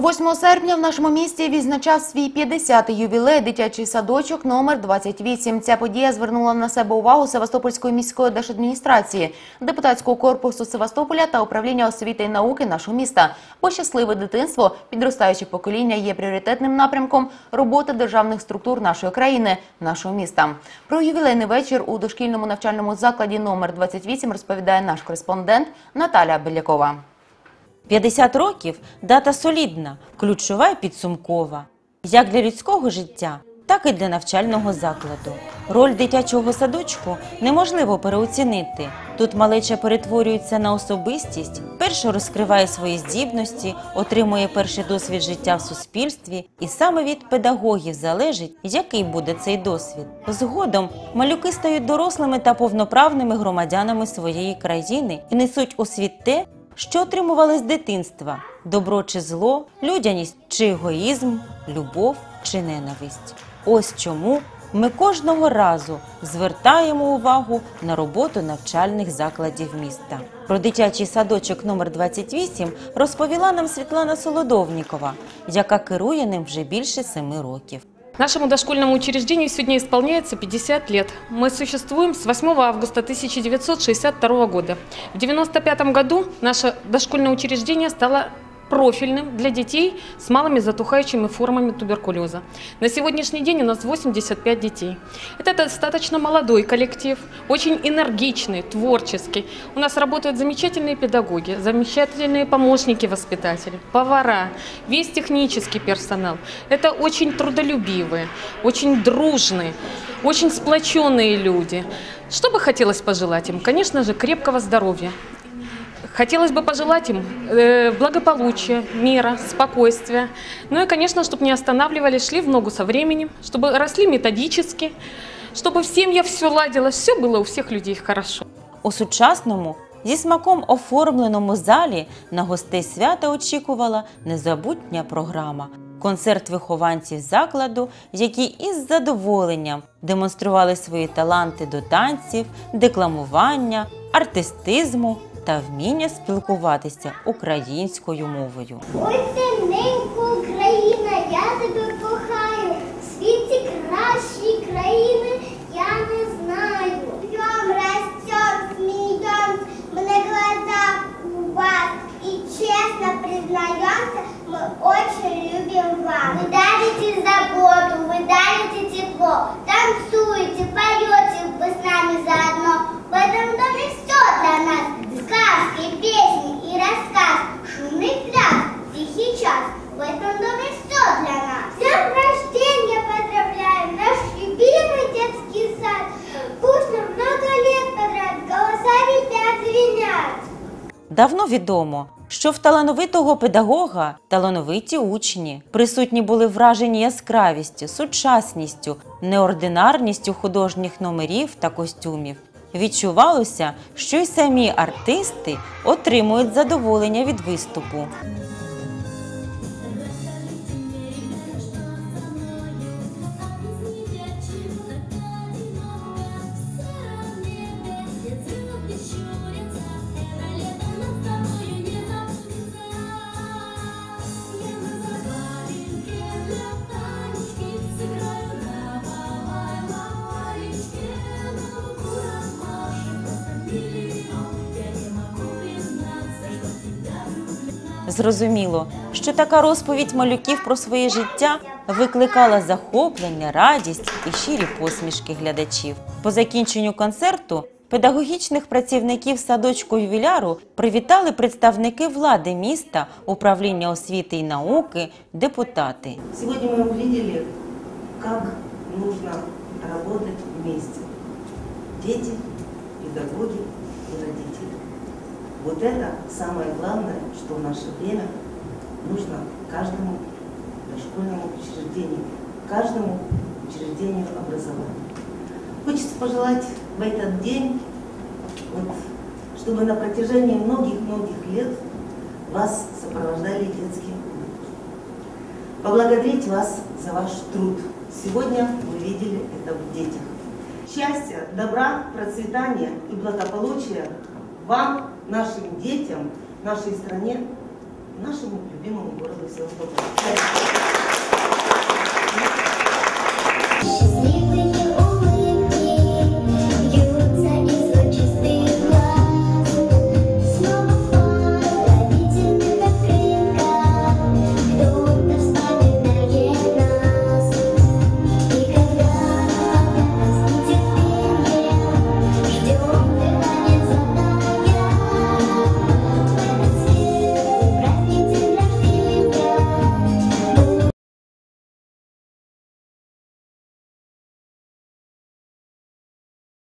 8 серпня в нашому місті відзначав свій 50-й ювілей дитячий садочок номер 28. Ця подія звернула на себе увагу Севастопольської міської держадміністрації, депутатського корпусу Севастополя та управління освіти і науки нашого міста. Бо щасливе дитинство, підростаюче покоління є пріоритетним напрямком роботи державних структур нашої країни, нашого міста. Про ювілейний вечір у дошкільному навчальному закладі номер 28 розповідає наш кореспондент Наталя Белякова. 50 років дата солідна, ключова і підсумкова. Як для людського життя, так і для навчального закладу. Роль дитячого садочку неможливо переоцінити. Тут малеча перетворюється на особистість, перше розкриває свої здібності, отримує перший досвід життя в суспільстві, і саме від педагогів залежить, який буде цей досвід. Згодом малюки стають дорослими та повноправними громадянами своєї країни і несуть у світ те, що отримували з дитинства: добро чи зло, людяність чи егоїзм, любов чи ненависть. Ось чому ми кожного разу звертаємо увагу на роботу навчальних закладів міста. Про дитячий садочок номер 28 розповіла нам Світлана Солодовнікова, яка керує ним вже більше семи років. Нашему дошкольному учреждению сегодня исполняется 50 лет. Мы существуем с 8 августа 1962 года. В 1995 году наше дошкольное учреждение стало профильным для детей с малыми затухающими формами туберкулеза. На сегодняшний день у нас 85 детей. Это достаточно молодой коллектив, очень энергичный, творческий. У нас работают замечательные педагоги, замечательные помощники воспитателей, повара, весь технический персонал. Это очень трудолюбивые, очень дружные, очень сплоченные люди. Что бы хотелось пожелать им? Конечно же, крепкого здоровья, Хотелось бы пожелать им э, благополучия, мира, спокойствия. Ну и, конечно, чтобы не останавливались, шли в ногу со временем, чтобы росли методически, чтобы в семьях все ладилось, все было у всех людей хорошо. У сучасному зі смаком оформленому залі на гостей свята очікувала незабутня програма. Концерт вихованців закладу, які із задоволенням демонстрували свої таланти до танців, декламування, артистизму та вміння спілкуватися українською мовою. Ой, ти Україна, я тебе кохаю. В світі кращі країни Давно відомо, що в талановитого педагога талановиті учні присутні були вражені яскравістю, сучасністю, неординарністю художніх номерів та костюмів. Відчувалося, що й самі артисти отримують задоволення від виступу. Зрозуміло, що така розповідь малюків про своє життя викликала захоплення, радість і щирі посмішки глядачів. По закінченню концерту педагогічних працівників садочку ювіляру привітали представники влади міста, управління освіти і науки, депутати. Сегодня мы увидели, как нужно работать вместе. Дети, педагоги. Вот это самое главное, что в наше время нужно каждому дошкольному учреждению, каждому учреждению образования. Хочется пожелать в этот день, вот, чтобы на протяжении многих-многих лет вас сопровождали детские улыбки. Поблагодарить вас за ваш труд. Сегодня вы видели это в детях. Счастья, добра, процветания и благополучия вам, нашим детям, нашей стране нашему любимому городу Севастополю.